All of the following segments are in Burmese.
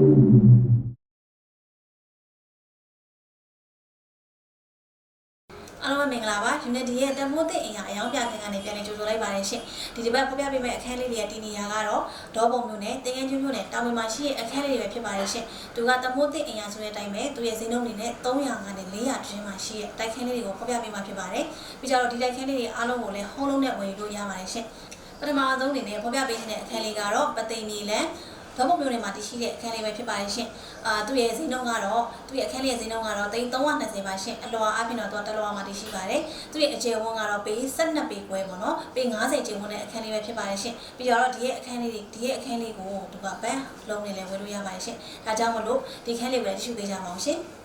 အားလုံးပဲမင်္ဂလာပါ Unity ရဲ့တမိုးတဲ့အင်အားအယောင်ပြခင်းကနေပြန်လည်ကြိုဆိုလိုက်ပါတယ်ရှင်ဒီတစ်ပတ်ဖော်ပြပေးမယ့်အခန်းလေးတွေကတည်နေရကတော့ဒေါပုံမျိုးနဲ့တင်ငန်းကျွန်းမျိုးနဲ့တောင်ပိုင်းမှာရှိတဲ့အခန်းလေးတွေပဲဖြစ်ပါတယ်ရှင်သူကတမိုးတဲ့အင်အားဆိုတဲ့အတိုင်းပဲသူရဲ့ဈေးနှုန်းတွေနဲ့300ကနေ400တွင်းမှာရှိတဲ့တိုက်ခန်းလေးတွေကိုဖော်ပြပေးမှာဖြစ်ပါတယ်ပြီးကြတော့ဒီတိုက်ခန်းလေးတွေအားလုံးကိုလည်းဟုံးလုံးနဲ့ဝယ်ယူလို့ရပါတယ်ရှင်ပထမဆုံးအနေနဲ့ဖော်ပြပေးနေတဲ့အခန်းလေးကတော့ပသိမ်နီလန် ဒေါပုံမျိုးတွေမှာတည်ရှိတဲ့အခန်းလေးပဲဖြစ်ပါတယ်ရှင်အာသူ့ရဲ့ဈေးနှုန်းကတော့သူ့ရဲ့အခန်းလေးရဲ့ဈေးနှုန်းကတော့320ပါရှင်အလွာအပြင်တော့သူကတစ်လွာမှာတည်ရှိပါတယ်သူ့ရဲ့အကျယ်ဝန်းကတော့ပေ12ပေခွဲပေါ့နော်ပေ90ကျယ်ဝန်းတဲ့အခန်းလေးပဲဖြစ်ပါတယ်ရှင်ပြီးတော့ဒီရဲ့အခန်းလေးတွေဒီရဲ့အခန်းလေးကိုသူကဘန်းလုံးနေလဲဝယ်လို့ရပါတယ်ရှင်ဒါကြောင့်မလို့ဒီခန်းလေးကိုလည်းတ िश ူပေးကြပါအောင်ရှင်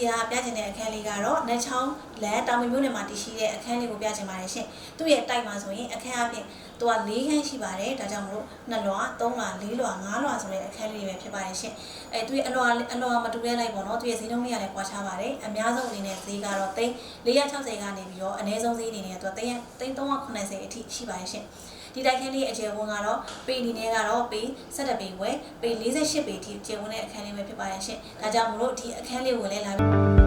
ဒုတိယပြချင်တဲ့အခန်းလေးကတော့နှချောင်းလန်တောင်မမျိုးနယ်မှာတည်ရှိတဲ့အခန်းလေးကိုပြချင်ပါတယ်ရှင်။သူ့ရဲ့တိုက်မှာဆိုရင်အခန်းအပြင်သူက၄ခန်းရှိပါတယ်။ဒါကြောင့်မလို့2လွှာ3လွှာ4လွှာ5လွှာဆိုတဲ့အခန်းလေးတွေပဲဖြစ်ပါတယ်ရှင်။အဲသူရဲ့အလွှာအလွှာမတူတဲ့လိုက်ပေါ့နော်။သူရဲ့ဈေးနှုန်းလေးကလည်းကွာခြားပါတယ်။အများဆုံးအနေနဲ့ဈေးကတော့သိန်း460ကနေပြီးတော့အနည်းဆုံးဈေးအနေနဲ့သူကသိန်း380အထိရှိပါတယ်ရှင်။ ဒီတိုက်ခန်းလေးအကျယ်ဝန်းကတော့ပေအနေနဲ့ကတော့ပေ17ပေဝယ်ပေ48ပေအထိကျယ်ဝန်းတဲ့အခန်းလေးပဲဖြစ်ပါတယ်ရှင်။ဒါကြောင့်မလို့ဒီအခန်းလေးကိုလည်းလာပြီး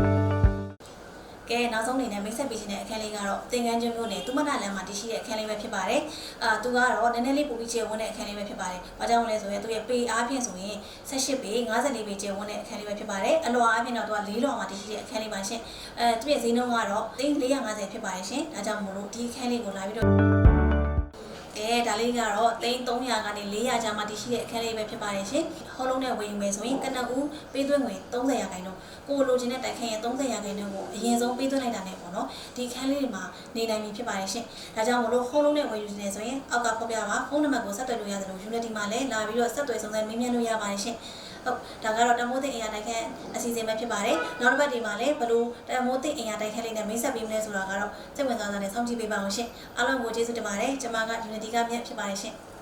ကဲနောက်ဆုံးအနေနဲ့မိတ်ဆက်ပေးခြင်းတဲ့အခန်းလေးကတော့သင်္ကန်းကျွန်းမျိုးနဲ့သူမနာလမ်းမှာတည်ရှိတဲ့အခန်းလေးပဲဖြစ်ပါတယ်။အာသူကတော့နည်းနည်းလေးပိုပြီးကျယ်ဝန်းတဲ့အခန်းလေးပဲဖြစ်ပါတယ်။ဘာကြောင့်လဲဆိုရင်သူရဲ့ပေအားဖြင့်ဆိုရင်18ပေ54ပေကျယ်ဝန်းတဲ့အခန်းလေးပဲဖြစ်ပါတယ်။အလွာအားဖြင့်တော့သူက၄လွာမှာတည်ရှိတဲ့အခန်းလေးပါရှင်။အဲသူရဲ့ဈေးနှုန်းကတော့450ဖြစ်ပါတယ်ရှင်။ဒါကြောင့်မို့လို့ဒီအခန်းလေးကိုလာပြီးတော့ ကဲဒါလေးကတော့သိန်း300ကနေ400ကျားမှတည်ရှိတဲ့အခန်းလေးပဲဖြစ်ပါတယ်ရှင်။ဟောလုံးနဲ့ဝယ်ယူမယ်ဆိုရင်ကနဦးပေးသွင်းငွေ30ရာခိုင်နှုန်းကိုလိုချင်တဲ့တိုက်ခန်းရဲ့30ရာခိုင်နှုန်းကိုအရင်ဆုံးပေးသွင်းလိုက်တာနဲ့ပေါ့နော်။ဒီခန်းလေးတွေမှာနေနိုင်ပြီဖြစ်ပါတယ်ရှင်။ဒါကြောင့်မလို့ဟောလုံးနဲ့ဝယ်ယူနေဆိုရင်အောက်ကဖော်ပြပါဖုန်းနံပါတ်ကိုဆက်သွယ်လို့ရတယ်လို့ Unity မှာလည်းလာပြီးတော့ဆက်သွယ်ဆောင်စမ်းမေးမြန်းလို့ရပါတယ်ရှင်။ ဟုတ်ဒါကတော့တမိုးသိအင်အားတိုက်ခန်းအစီအစဉ်ပဲဖြစ်ပါတယ်။နောက်တစ်ပတ်ဒီမှာလည်းဘလို့တမိုးသိအင်အားတိုက်ခန်းလေးနဲ့မိတ်ဆက်ပေးမလဲဆိုတာကတော့စိတ်ဝင်စားစရာနဲ့စောင့်ကြည့်ပေးပါအောင်ရှင်။အားလုံးကိုကျေးဇူးတင်ပါတယ်။ကျွန်မက Unity ကမြတ်ဖြစ်ပါတယ်ရှင်။